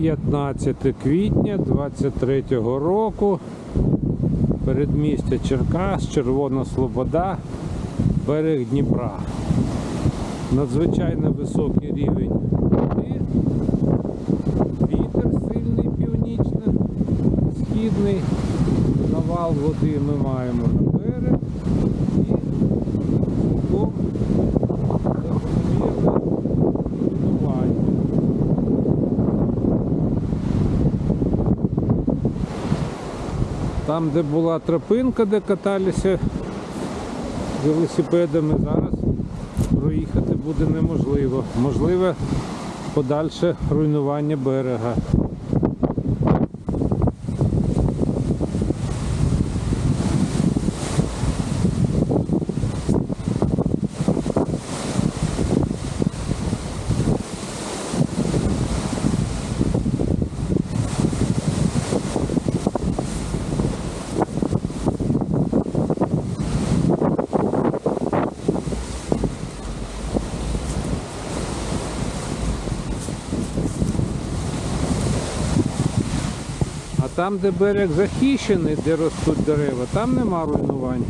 15 квітня 23 року. Передмістя Черкас, Червона Слобода, берег Дніпра. Надзвичайно високий рівень води. Вітер сильний північно-східний. Навал води ми маємо на берег. Там, де була тропинка, де каталися велосипедами, зараз проїхати буде неможливо. Можливе подальше руйнування берега. Там, де берег захищений, де ростуть дерева, там нема руйнувань.